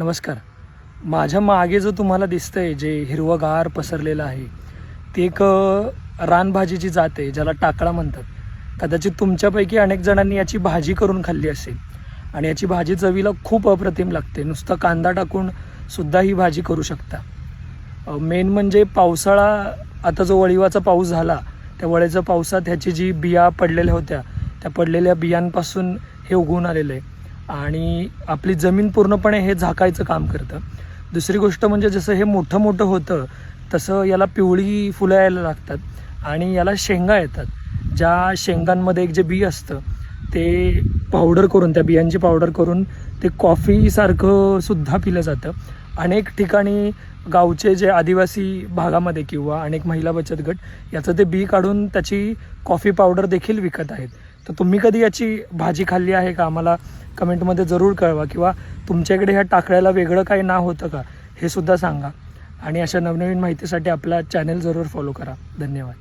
नमस्कार. माझ्या मागे जो तुम्हाला दिसतंय जे हिरवंगार पसरलेलं आहे ते एक रानभाजीची जात आहे ज्याला टाकळा म्हणतात. कदाचित तुमच्यापैकी अनेक जणांनी याची भाजी करून खाल्ली असेल आणि याची भाजी चवीला खूप अप्रतिम लागते. नुसता कांदा टाकून सुद्धा ही भाजी करू शकता. मेन म्हणजे पावसाळा आता जो वळीवाचा पाऊस झाला त्या वळीच्या पावसात ह्याची जी बिया पडलेल्या होत्या त्या पडलेल्या बियांपासून हे उगवून आलेलं आहे. आणि आपली जमीन पूर्णपणे हे झाकायचं काम करतं. दुसरी गोष्ट म्हणजे जसं हे मोठं मोठं होतं तसं याला पिवळी फुलं यायला लागतात आणि याला शेंगा येतात. ज्या शेंगांमध्ये एक जे बी असतं ते पावडर करून त्या बियांची पावडर करून ते कॉफीसारखं सुद्धा पिलं जातं. अनेक ठिकाणी गावचे जे आदिवासी भागामध्ये किंवा अनेक महिला बचत गट याचं ते बी काढून त्याची कॉफी पावडर देखील विकत आहेत. तर तुम्ही कधी याची भाजी खाल्ली आहे का? आम्हाला कमेंटमध्ये जरूर कळवा किंवा तुमच्याकडे ह्या टाकळ्याला वेगळं काही ना होतं का? हे सुद्धा सांगा. आणि अशा नवनवीन माहितीसाठी आपला चॅनल जरूर फॉलो करा. धन्यवाद.